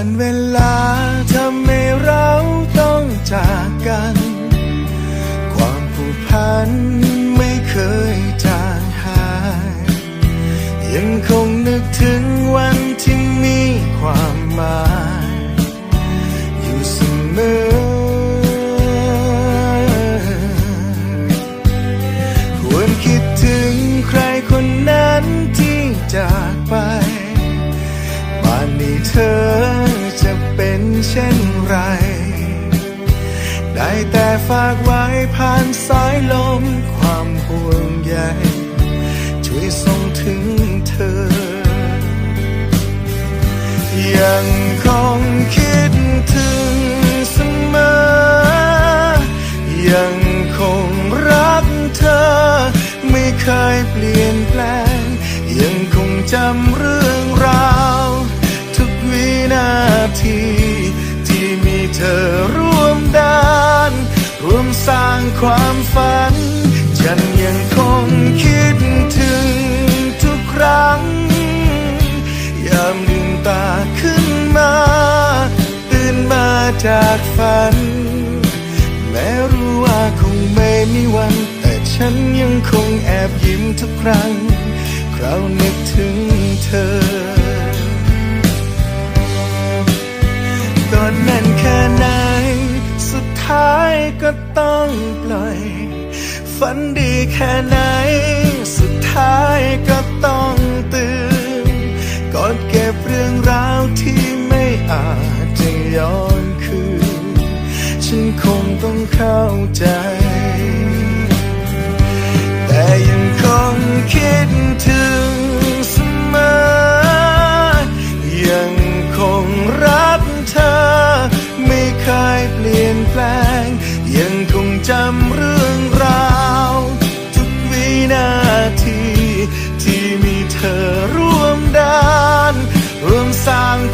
การเวลาทำให้เราต้องจากกัน ความผูกพัน ได้แต่ฝากไว้ผ่านสายลมความห่วงใยช่วยส่งถึงเธอ ยังคงคิดถึงเสมอ ยังคงรักเธอ ไม่เคยเปลี่ยนแปลง ยังคงจำเรื่องราว ทุกวินาทีที่มีเธอ สร้างความฝัน ฉันยังคงคิดถึงทุกครั้ง ยามลืมตาขึ้นมา ตื่นมาจากฝัน แม้รู้ว่าคงไม่มีวัน แต่ฉันยังคงแอบยิ้มทุกครั้ง คราวนึกถึงเธอ ฝันดีแค่ไหน สุดท้ายก็ต้องตื่นกอดเก็บเรื่องราวที่ไม่อาจจะย้อนคืน ฉันคงต้องเข้าใจ แต่ยังคงคิด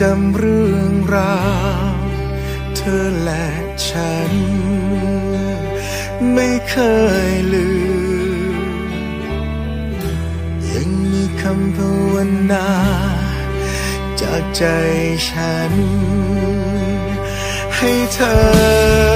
จำเรื่องราวเธอและฉัน ไม่เคยลืม ยังมีคำภาวนา จากใจฉัน ให้เธอ